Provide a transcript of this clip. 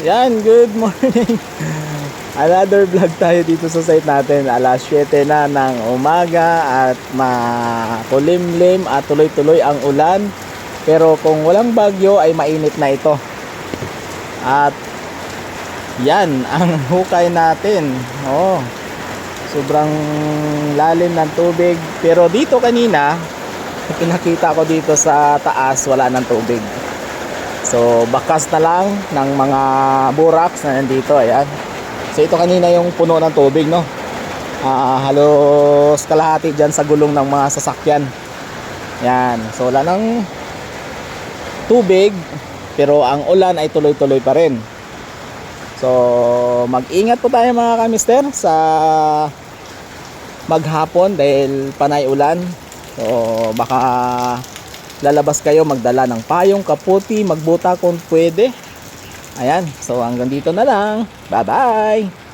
Yan, good morning. Another vlog tayo dito sa site natin. Alas 7 na ng umaga at makulimlim at tuloy-tuloy ang ulan. Pero kung walang bagyo ay mainit na ito. At yan ang hukay natin. Oh. Sobrang lalim ng tubig. Pero dito kanina, pinakita ko dito sa taas, wala ng tubig. So, bakas na lang ng mga buraks na nandito. Ayan. So, ito kanina yung puno ng tubig, no? Ah, halos kalahati dyan sa gulong ng mga sasakyan. Yan. So, wala ng tubig. Pero ang ulan ay tuloy-tuloy pa rin. So, mag-ingat po tayo mga kamister sa maghapon dahil panay ulan. So, baka lalabas kayo magdala ng payong, kaputi, magbuta kung pwede. Ayan, so hanggang dito na lang. Bye-bye!